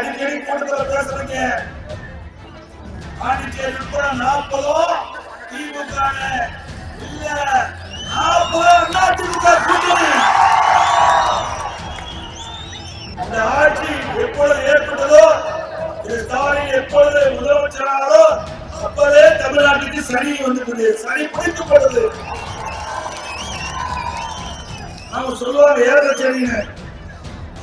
அடிக்கடி கூட்டத்தில் பேசுறீங்க. பாண்டிச்சேரி உட்பட நாற்பதோ திமுக இல்ல நாற்பது திமுக கூட்டணி. இந்த ஆட்சி எப்பொழுது ஏற்பட்டதோ திரு ஸ்டாலின் எப்பொழுது முதலமைச்சரானதோ அப்பவே தமிழ்நாட்டுக்கு சனி வந்துட்டது சனி பிடிக்கப்படுது நாம சொல்லுவாங்க ஏழரை சனின்னு.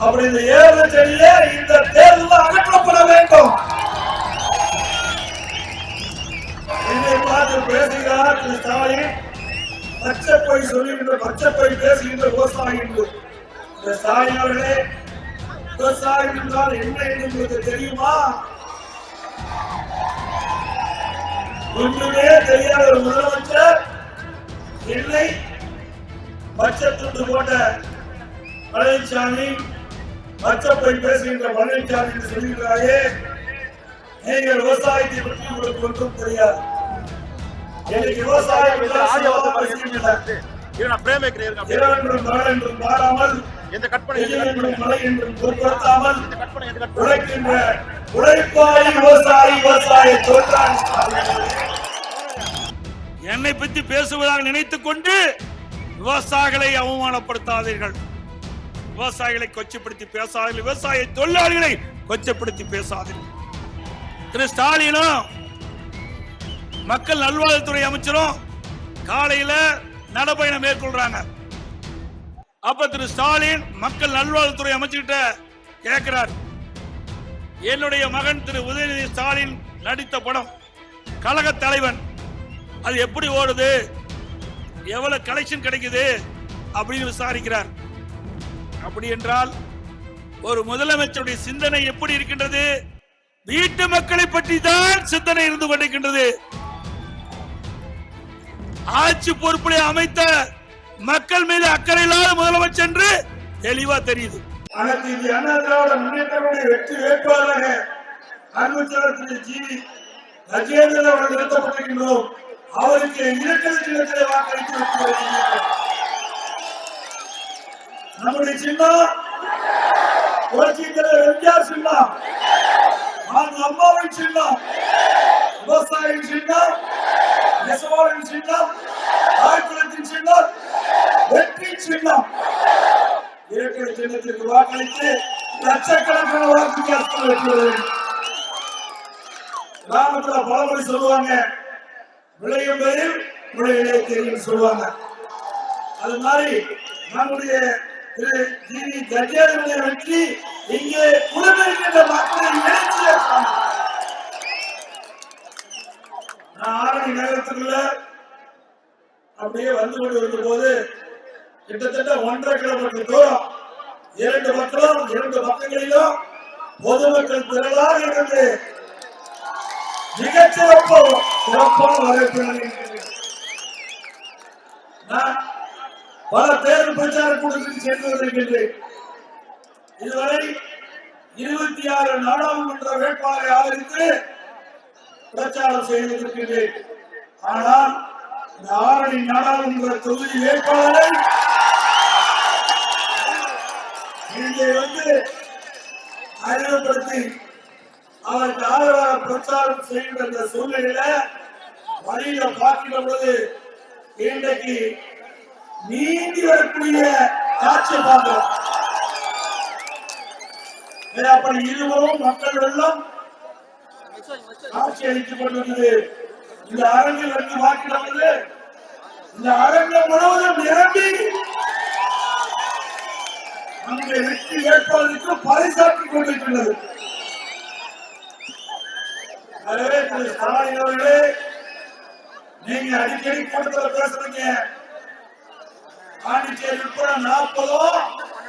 அப்படி இந்த ஏழு சனியே இந்த தேர்தல் அகற்றப்பட வேண்டும். என்னை பார்த்து பேசுகிறார் திரு ஸ்டாலின். பச்சை சொல்லுகின்ற பச்சை பேசுகின்ற விவசாயி என்று. இந்த ஸ்டாலின் அவர்களே விவசாயம் என்றால் என்ன என்று உங்களுக்கு தெரியுமா? ஒன்றுமே தெரியாத ஒரு முதலமைச்சர் என்னை பச்சை துண்டு போட்ட பழனிசாமி பச்சை போய் பேசுகின்ற பழனிசாமி என்று சொல்கிறாரே நீங்கள் விவசாயத்தை பற்றி உங்களுக்கு ஒன்றும் தெரியாது. எனக்கு விவசாயம் நாளென்றும் மாறாமல் எந்த கற்பனை என்றும் மழை என்றும் பொருட்படுத்தாமல் உழைக்கின்ற உழைப்பாளி விவசாயி விவசாய தொழிலாளி. என்னை பற்றி பேசுவதாக நினைத்துக் கொண்டு விவசாயிகளை அவமானப்படுத்தாதீர்கள். விவசாயிகளை கொச்சப்படுத்தி பேசாதீர்கள். விவசாய தொழிலாளிகளை கொச்சப்படுத்தி பேசாதீர்கள். திரு ஸ்டாலினும் மக்கள் நல்வாழ்வுத்துறை அமைச்சரும் காலையில நடைபயணம் மேற்கொள்றாங்க. அப்ப திரு ஸ்டாலின் மக்கள் நல்வாழ்வுத்துறை அமைச்சர்கிட்ட கேட்கிறார் என்னுடைய மகன் திரு உதயநிதி ஸ்டாலின் நடித்த படம் கழக தலைவன். அது எப்படி ஓடுது? எவ்வளவு கலெக்ஷன் கிடைக்குது? அப்படின்னு விசாரிக்கிறார். அப்படி என்றால் ஒரு முதலமைச்சருடைய சிந்தனை எப்படி இருக்கின்றது? வீட்டு மக்களை பற்றி தான் சிந்தனை இருந்து கொண்டிருக்கின்றது. ஆட்சி பொறுப்புகளை அமைத்த மக்கள் மீது அக்கறை இல்லாத முதலமைச்சர் என்று தெளிவா தெரியுது. அனைத்து இந்திய அண்ணா திராவிட வெற்றி வேட்பாளராக அன்புச்சவர் திரு ஜி. அவர்கள் நிறுத்தப்பட்டிருக்கின்றோம். அவருக்கு இரட்டை சின்னத்திலே வாக்களித்து நம்முடைய சின்னம் புரட்சி தலைவர் எம்ஜிஆர் சின்னம் மாண்பு அம்மாவின் சின்னம் விவசாயியின் சின்னம் நெசவாளின் சின்னம் ஆழ்குளத்தின் சின்னம் வெற்றி சின்னம் இருக்கிற சின்னத்திற்கு வாக்களித்து லட்சக்கணக்கான வாக்கு வித்தியாசத்தில் கிராமத்துல பலமுறை சொல்லுவாங்க விளையும் பெயர் விளையிலே தெரியும் சொல்லுவாங்க. அது மாதிரி நம்முடைய திரு ஜி வி கஜேந்திரனுடைய வெற்றி இங்கே குழுமிருக்கின்ற மக்களை எழுச்சியை நான் ஆரணி நகரத்துக்குள்ள அப்படியே வந்து கொண்டு இருந்த போது கிட்டத்தட்ட ஒன்றரை கிலோமீட்டர் தூரம் இரண்டு மக்களும் இரண்டு பக்கங்களிலும் பொதுமக்கள் திரளாக இருந்து மிகச்சிறப்பு சிறப்பான வரவேற்பு நான் பல தேர்தல் பிரச்சார கூட்டத்தில் சேர்ந்து வந்திருக்கின்றேன் இதுவரை இருபத்தி ஆறு நாடாளுமன்ற வேட்பாளரை ஆதரித்து பிரச்சாரம் செய்திருக்கின்றேன். ஆனால் இந்த ஆரணி நாடாளுமன்ற தொகுதி வேட்பாளரை இங்கே வந்து அறிமுகப்படுத்தி அவருக்கு ஆதரவாக பிரச்சாரம் செய்கின்ற சூழ்நிலையில வழியில பார்க்கின்ற பொழுது இன்றைக்கு நீங்கி வரக்கூடிய காட்சியை பார்க்கிறோம் அப்படி இருவரும் மக்கள் வெள்ளம் காட்சி அளித்துக் கொண்டிருந்தது. இந்த அரங்கில் வந்து பார்க்கின்ற இந்த அரங்கம் முழுவதும் நிரம்பி அந்த வெற்றி வேட்பாளருக்கு பரிசாற்றிக் கொண்டிருக்கின்றது எனவே திரு ஸ்டாலின் அவர்களே நீங்க அடிக்கடி கூட்டத்தில் பேசுறீங்க. பாண்டிச்சேரி உட்பட நாற்பதோ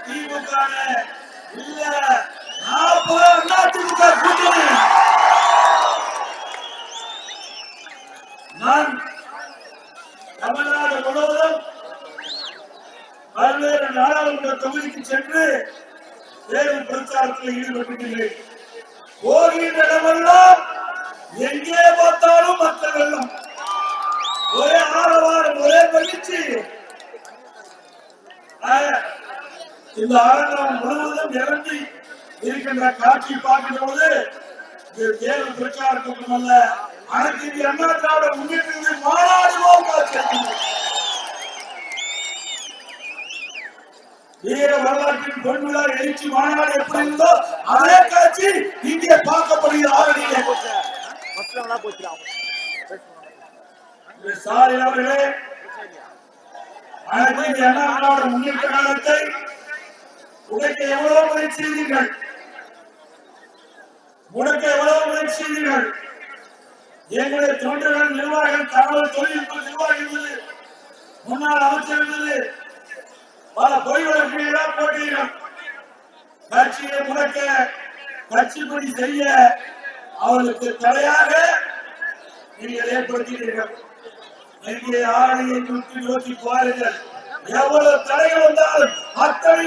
திமுக இல்ல நாற்பது அதிமுக கூட்டணி? நான் தமிழ்நாடு முழுவதும் பல்வேறு நாடாளுமன்ற தொகுதிக்கு சென்று தேர்தல் பிரச்சாரத்தில் ஈடுபட்டிருக்கின்றேன் போகின்ற இடமெல்லாம் எங்கே பார்த்தாலும் மக்கள் வெள்ளம் ஒரே ஆரவாரம் ஒரே மகிழ்ச்சி. இந்த அரங்கம் முழுவதும் இறங்கி இருக்கின்ற காட்சி பார்க்கின்ற பொழுது இது தேர்தல் பிரச்சார கூட்டம் அல்ல அனைத்து இந்திய அண்ணா திராவிட முன்னேற்ற மாநாடு போல் காட்சி அளிக்கிறது. வீர வரலாற்றின் பொன்விழா எழுச்சி மாநாடு எப்படி இருந்தோ அதே காட்சி இங்கே பார்க்கப்படுகிற திரு ஸ்டாலின் அவர்களே அனைத்து இந்திய அண்ணா திராவிட முன்னேற்ற காலத்தை உடைக்க எவ்வளவு முயற்சி செய்தீர்கள்? உடைக்க எவ்வளவு முயற்சி செய்தீர்கள்? எங்களுடைய தொண்டர்கள் நிர்வாகிகள் தகவல் தொழில்நுட்ப நிர்வாகிகள் முன்னாள் அமைச்சர் இருந்தது பல பொய் எல்லாம் போட்டீர்கள் கட்சியை முடக்க கட்சி பணி செய்ய அவர்களுக்கு தடையாக நீங்கள் ஏற்படுத்தினீர்கள். இங்கே ஆணையை நோக்கி நோக்கி பாருங்கள் எவ்வளவு தடைகள் வந்தாலும் அத்தனை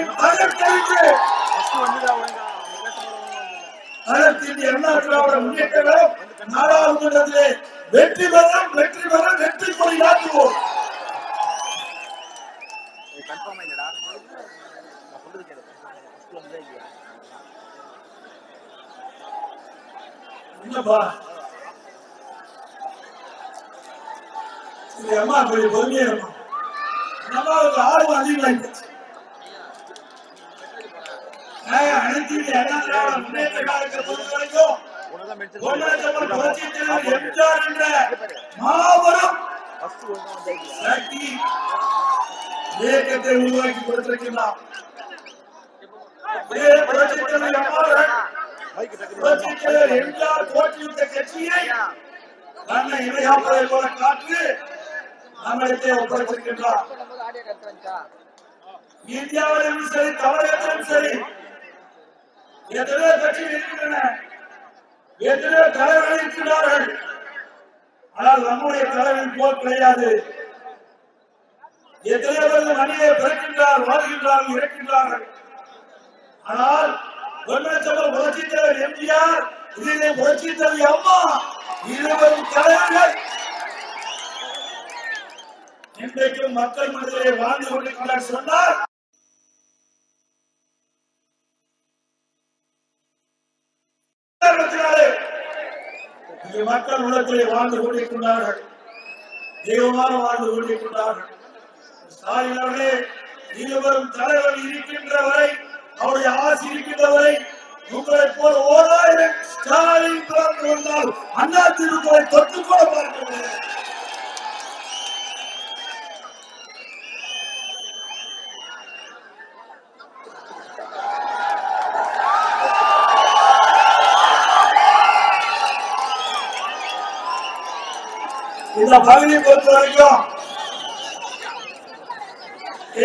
அண்ணா திராவிட முன்னேற்றங்களும் நாடாளுமன்றத்திலே வெற்றி பெறும் வெற்றி பெறும் வெற்றி கொடி நாட்டுவோம். கன்ஃபார்ம் இது அம்மா கொஞ்சம் பொறுமையா இருக்கும் அம்மாவுக்கு ஆர்வம் அதிகமாயிடுச்சு அனைத்து முன்னேற்ற பொறுத்த வரைக்கும் எம்ஜிஆர் என்ற மாபெரும் சக்தி இயக்கத்தை உருவாக்கி கொடுத்திருக்கிறார். எம்ஜிஆர் கட்சியை தன்னை இணையாப்பதை போல காற்று நம்மிடத்தை ஒப்படைத்திருக்கின்றார் இந்தியாவிலும் சரி தமிழகத்திலும் சரி எத்தனையோ கட்சிகள் இருக்கின்றன. எத்தனையோ தலைவர்கள் இருக்கிறார்கள் ஆனால் நம்முடைய தலைவன் போல் கிடையாது. எத்தனையோ பேர் மனிதனை பிறக்கின்றார் வாழ்கின்றார்கள் இறக்கின்றார்கள். ஆனால் பொன்மனச்சம்பல் புரட்சி தலைவர் எம்ஜிஆர் இதிலே புரட்சி தலைவி அம்மா இருவரும் தலைவர்கள். இன்றைக்கும் மக்கள் மனதிலே வாழ்ந்து கொண்டிருக்கிறார் சொன்னால் மக்கள் உலகத்திலே வாழ்ந்து கொண்டிருக்கின்றார்கள். தெய்வமாக வாழ்ந்து கொண்டிருக்கின்றார்கள். ஸ்டாலின் அவர்களே இருவரும் தலைவர் இருக்கின்ற வரை அவருடைய ஆசி இருக்கின்ற வரை உங்களை போல ஓராயிரம் ஸ்டாலின் பிறந்து வந்தால் அண்ணா திமுகவை தொட்டு கூட பார்க்க முடியாது இந்த பகுதியை பொறுத்த வரைக்கும்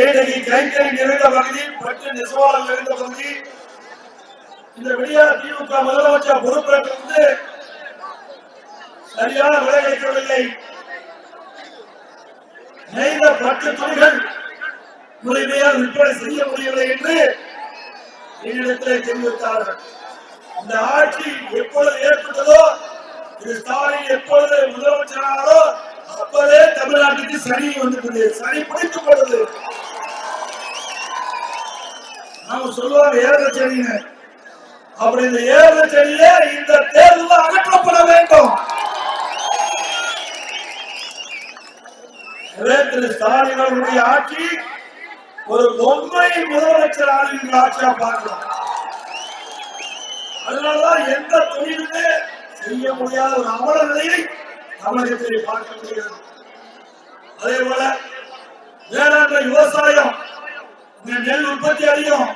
ஏழகி கைத்தறி நிறைந்த பகுதி பட்டு நெசவாளர் நிறைந்த பகுதி. இந்த விடியார் திமுக முதலமைச்சர் பொறுப்பேற்றிருந்து சரியான விலை வைக்கவில்லை நெய்த பட்டு துணிகள் முறைமையால் விற்பனை செய்ய முடியவில்லை என்று என்னிடத்தில் தெரிவித்தார்கள். இந்த ஆட்சி எப்பொழுது ஏற்பட்டதோ திரு ஸ்டாலின் எப்பொழுது முதலமைச்சரானாரோ அப்பவே தமிழ்நாட்டுக்கு சனி வந்துட்டது சனி பிடித்துக் கொண்டது நாம சொல்லுவாங்க ஏழரை சனின்னு. அப்படி இந்த ஏழரை சனியே இந்த தேர்தல் அகற்றப்பட வேண்டும். திரு ஸ்டாலின் அவர்களுடைய ஆட்சி ஒரு பொம்மை முதலமைச்சர் ஆளுநர் ஆட்சியா பார்க்கலாம். அதனாலதான் எந்த தொழிலுமே செய்ய முடியாத ஒரு அமல நிலையை தமிழகத்திலே பார்க்க முடிகிறது அதே போல வேளாண்மை விவசாயம் நெல் உற்பத்தி அதிகம்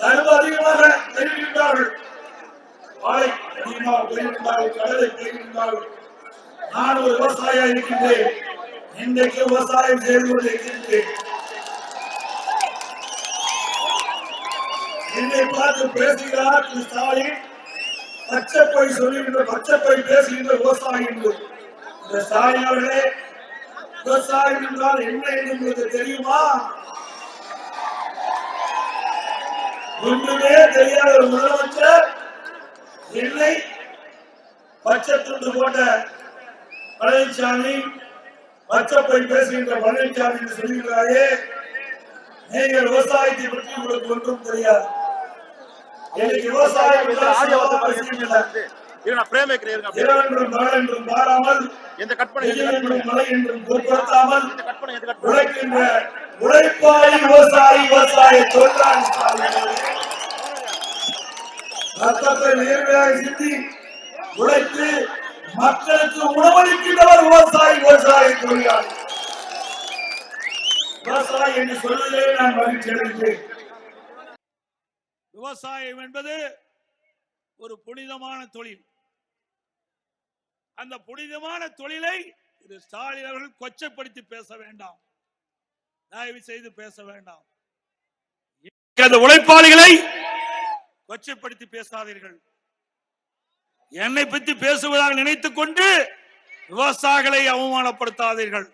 கரும்பு அதிகமாக பெறுகின்றார்கள் வாழை அதிகமாக பெறுகின்றார்கள் கடலை பெறுகின்றார்கள் நான் ஒரு விவசாயியா இருக்கின்றேன். இன்றைக்கு விவசாயம் செய்து கொண்டு இருக்கின்றேன். என்னை பார்த்து பேசுகிறார் ஸ்டாலின். பச்சை சொல்லுகின்ற பச்சை பேசுகின்ற விவசாயி இந்த ஸ்டாலின் விவசாயம் என்றால் என்ன என்று உங்களுக்கு தெரியுமா? ஒன்றுமே தெரியாத ஒரு முதலமைச்சர் என்னை பச்சை துண்டு போட்ட பழனிசாமி பச்சை பேசுகின்ற பழனிசாமி என்று சொல்லுகிறாரே நீங்கள் விவசாயத்தை பற்றி உங்களுக்கு ஒன்றும் தெரியாது. இன்னைக்கு விவசாயம் பாருங்க, இல்லை. நான் வைக்கிறேன். இரவென்றும் பகலென்றும் பாராமல் வெயில் cut என்றும். மழை என்றும் பொருட்படுத்தாமல் பண்ணுங்க, எந்த cut பண்ணுங்க. உழைக்கின்ற உழைப்பாளி விவசாயி விவசாய தொழிலாளி ஸ்டாலின் அவர்களே. ரத்தத்தை நேர்மையாக சிந்தி உழைத்து மக்களுக்கு உணவளிக்கின்றவர் விவசாயி விவசாய தொழிலாளி விவசாயி என்று சொல்வதிலே நான் மகிழ்ச்சி அடைகிறேன் விவசாயம் என்பது ஒரு புனிதமான தொழில். அந்த புனிதமான தொழிலை திரு ஸ்டாலின் அவர்கள் கொச்சைப்படுத்தி பேச வேண்டாம். தயவு செய்து பேச வேண்டாம். அந்த உழைப்பாளிகளை கொச்சைப்படுத்தி பேசாதீர்கள். என்னை பற்றி பேசுவதாக நினைத்துக் கொண்டு விவசாயிகளை அவமானப்படுத்தாதீர்கள்.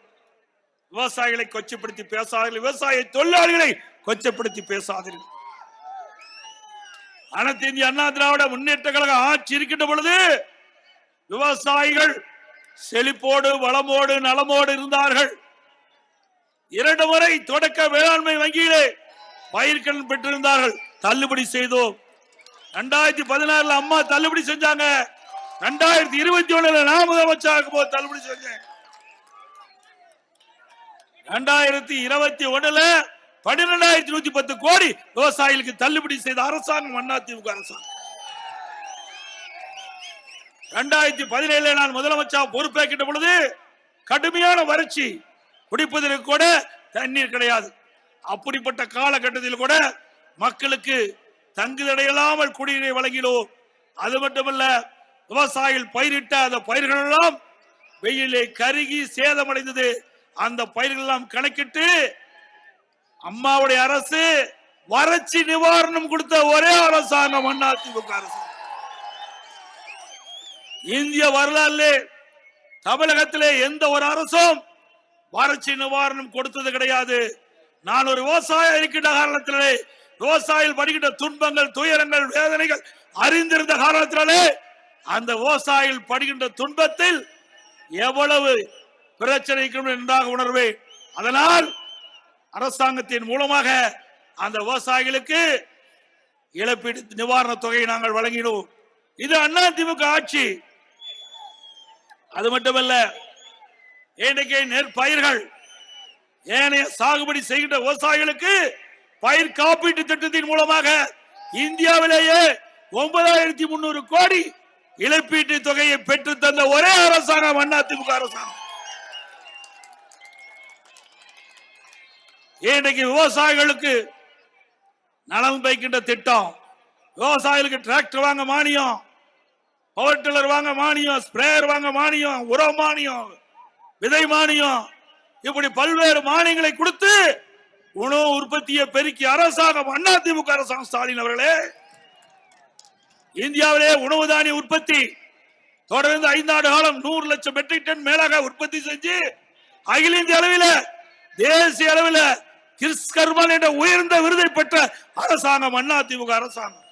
விவசாயிகளை கொச்சைப்படுத்தி பேசாதீர்கள். விவசாய தொழிலாளிகளை கொச்சைப்படுத்தி பேசாதீர்கள். அனைத்து இந்திய அண்ணா திராவிட முன்னேற்ற கழக ஆட்சி இருக்கின்ற பொழுது விவசாயிகள் செழிப்போடு வளமோடு நலமோடு இருந்தார்கள். இரண்டு முறை தொடக்க வேளாண்மை வங்கியிலே பயிர்கடன் பெற்றிருந்தார்கள். தள்ளுபடி செய்தோம். ரெண்டாயிரத்தி பதினாறுல அம்மா தள்ளுபடி செஞ்சாங்க. ரெண்டாயிரத்தி இருபத்தி ஒண்ணுல நான் முதலமைச்சராக போது தள்ளுபடி செஞ்சேன். ரெண்டாயிரத்தி இருபத்தி ஒண்ணுல பன்னிரெண்டாயிரத்தி நூத்தி பத்து கோடி விவசாயிகளுக்கு தள்ளுபடி செய்த அரசாங்கம் அதிமுக அரசாங்கம். ரெண்டாயிரத்தி பதினேழு நான் முதலமைச்சர் பொறுப்பேற்கின்ற பொழுது கடுமையான வறட்சி குடிப்பதற்கு கூட தண்ணீர் கிடையாது. அப்படிப்பட்ட காலகட்டத்தில் கூட மக்களுக்கு தங்குதடையில்லாமல் குடிநீரை வழங்கினோம். அது மட்டுமல்ல விவசாயிகள் பயிரிட்ட அந்த பயிர்கள் எல்லாம் வெயிலே கருகி சேதமடைந்தது. அந்த பயிர்கள் எல்லாம் கணக்கிட்டு அம்மாவுடைய அரசு வறட்சி நிவாரணம் கொடுத்த ஒரே அரசாங்கம் அதிமுக அரசு. இந்திய வரலாறு தமிழகத்திலே எந்த ஒரு அரசும் வறட்சி நிவாரணம் கொடுத்தது கிடையாது. நான் ஒரு விவசாயம் இருக்கின்ற காரணத்திலே விவசாயிகள் படுகின்ற துன்பங்கள் துயரங்கள் வேதனைகள் அறிந்திருந்த காரணத்தினாலே அந்த விவசாயிகள் படுகின்ற துன்பத்தில் எவ்வளவு பிரச்சனைக்கும் நன்றாக உணர்வேன். அதனால் அரசாங்கத்தின் மூலமாக அந்த விவசாயிகளுக்கு இழப்பீடு நிவாரண தொகையை நாங்கள் வழங்கினோம். இது அண்ணா திமுக ஆட்சி. அது மட்டுமல்ல இன்றைக்கு நெற்பயிர்கள் ஏனைய சாகுபடி செய்கின்ற விவசாயிகளுக்கு பயிர் காப்பீட்டு திட்டத்தின் மூலமாக இந்தியாவிலேயே ஒன்பதாயிரத்தி முன்னூறு கோடி இழப்பீட்டு தொகையை பெற்று தந்த ஒரே அரசாங்கம் அதிமுக அரசாங்கம். இன்னைக்கு விவசாயிகளுக்கு நலன் பைக்கின்ற திட்டம். விவசாயிகளுக்கு டிராக்டர் வாங்க மானியம் பவர் டில்லர் வாங்க மானியம் ஸ்ப்ரேயர் வாங்க மானியம் உரம் மானியம் விதை மானியம். இப்படி பல்வேறு மானியங்களை கொடுத்து உணவு உற்பத்தியை பெருக்கி அரசாங்கம் அதிமுக அரசாங்கம் ஸ்டாலின் அவர்களே இந்தியாவிலே உணவு தானிய உற்பத்தி தொடர்ந்து ஐந்தாண்டு காலம் நூறு லட்சம் மெட்ரிக் டன் மேலாக உற்பத்தி செஞ்சு அகில இந்திய அளவில் தேசிய அளவில் கிறிஸ்கர்மன் என்ற உயர்ந்த விருதை பெற்ற அரசாங்கம் திமுக அரசாங்கம்.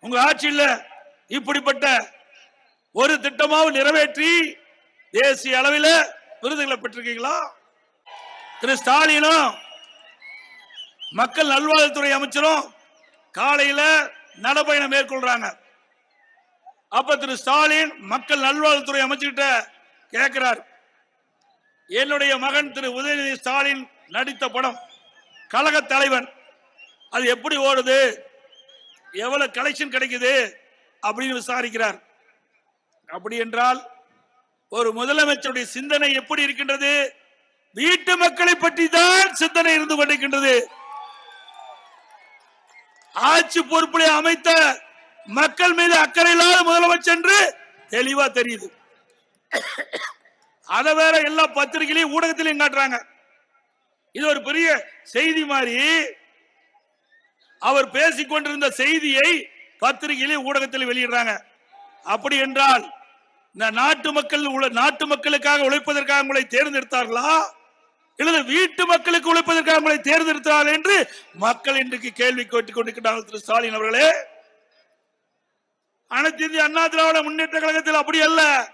உங்க ஆட்சியில் இப்படிப்பட்ட ஒரு திட்டமாவது நிறைவேற்றி தேசிய அளவில் விருதுகளை பெற்றிருக்கீங்களா? திரு ஸ்டாலினும் மக்கள் நல்வாழ்வுத்துறை அமைச்சரும் காலையில நடைபயணம் மேற்கொள்றாங்க. அப்ப திரு ஸ்டாலின் மக்கள் நல்வாழ்வுத்துறை அமைச்சர்கிட்ட கேட்கிறார் என்னுடைய மகன் திரு உதயநிதி ஸ்டாலின் நடித்த படம் கழக தலைவன். அது எப்படி ஓடுது? எவ்வளவு கலெக்ஷன் கிடைக்குது? அப்படின்னு விசாரிக்கிறார். அப்படி என்றால் ஒரு முதலமைச்சருடைய சிந்தனை எப்படி இருக்கின்றது? வீட்டு மக்களை பற்றி தான் சிந்தனை இருந்து கொண்டிருக்கின்றது. ஆட்சி பொறுப்பிலே அமைத்த மக்கள் மீது அக்கறை இல்லாத முதலமைச்சர் என்று தெளிவா தெரியுது. அதை வேற எல்லா பத்திரிகையிலையும் ஊடகத்திலையும் காட்டுறாங்க. இது ஒரு பெரிய செய்தி மாதிரி. அவர் பேசிக் கொண்டிருந்த செய்தியை பத்திரிகையிலே ஊடகத்தில் வெளியிடுறாங்க. அப்படி என்றால் இந்த நாட்டு மக்கள் நாட்டு மக்களுக்காக உழைப்பதற்காக உங்களை தேர்ந்தெடுத்தார்களா? இல்லது வீட்டு மக்களுக்கு உழைப்பதற்காக உங்களை தேர்ந்தெடுத்தார்கள் என்று மக்கள் இன்றைக்கு கேள்வி கேட்டுக் கொண்டிருக்கிறார்கள் திரு ஸ்டாலின் அவர்களே. அனைத்து இந்திய அண்ணா திராவிட முன்னேற்ற கழகத்தில் அப்படி அல்ல.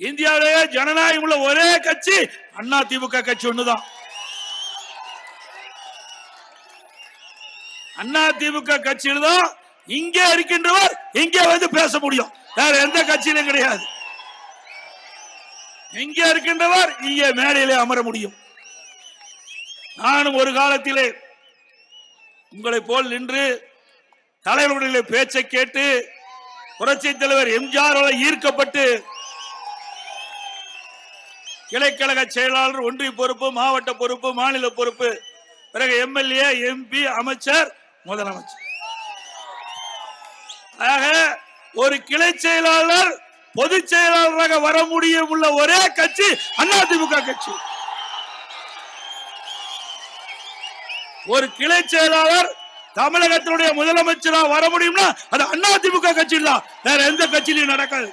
இந்தியாவிலேயே ஜனநாயகம் உள்ள ஒரே கட்சி அண்ணா திமுக கட்சி ஒண்ணுதான். அண்ணா திமுக கட்சியில் தான் இங்கே இருக்கின்றவர் இங்கே வந்து பேச முடியும். வேற எந்த கட்சியிலும் கிடையாது. இங்கே இருக்கின்றவர் இங்கே மேடையிலே அமர முடியும். நானும் ஒரு காலத்திலே உங்களை போல் நின்று தலைவர்களுடைய பேச்சை கேட்டு புரட்சி தலைவர் எம்ஜிஆர் ஈர்க்கப்பட்டு கிளைக்கழக செயலாளர் ஒன்றிய பொறுப்பு மாவட்ட பொறுப்பு மாநில பொறுப்பு. பிறகு எம்எல்ஏ எம்பி அமைச்சர் முதலமைச்சர். ஆக ஒரு கிளை செயலாளர் பொதுச் செயலாளராக வர முடியும் உள்ள ஒரே கட்சி அதிமுக கட்சி. ஒரு கிளை செயலாளர் தமிழகத்தினுடைய முதலமைச்சராக வர முடியும்னா அது அதிமுக கட்சி தான் வேற எந்த கட்சியிலையும் நடக்காது.